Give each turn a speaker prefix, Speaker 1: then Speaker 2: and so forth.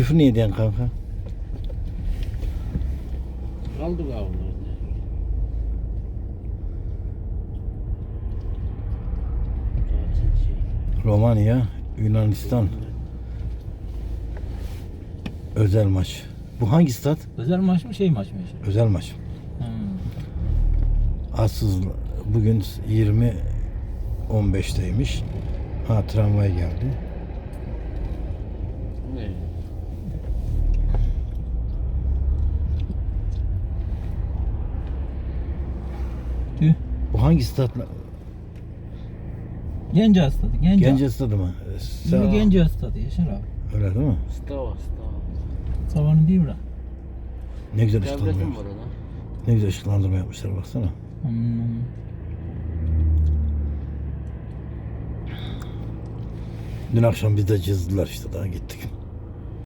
Speaker 1: Küfür niye diyen kanka?
Speaker 2: Kaldı kavurlar. Zaten şey.
Speaker 1: Romanya, Yunanistan özel maç. Bu hangi stat?
Speaker 3: Özel maç mı şey maç mı?
Speaker 1: Özel maç.
Speaker 3: Hmm.
Speaker 1: Asıl bugün 20 15'teymiş. Ha tramvay geldi.
Speaker 2: Ne?
Speaker 3: Tüh.
Speaker 1: Bu hangi stat?
Speaker 3: Gence hastadı. Gence.
Speaker 1: Gence stadı mı? Ee,
Speaker 3: Bizim
Speaker 1: Sa-
Speaker 3: Gence hastadı Yaşar abi.
Speaker 1: Öyle değil mi?
Speaker 2: Stava, stava.
Speaker 3: Savanın değil bura.
Speaker 1: Ne güzel ışıklandırma.
Speaker 2: ona.
Speaker 1: Ne güzel ışıklandırma yapmışlar baksana.
Speaker 3: Hmm.
Speaker 1: Dün akşam biz de cızdılar işte daha gittik.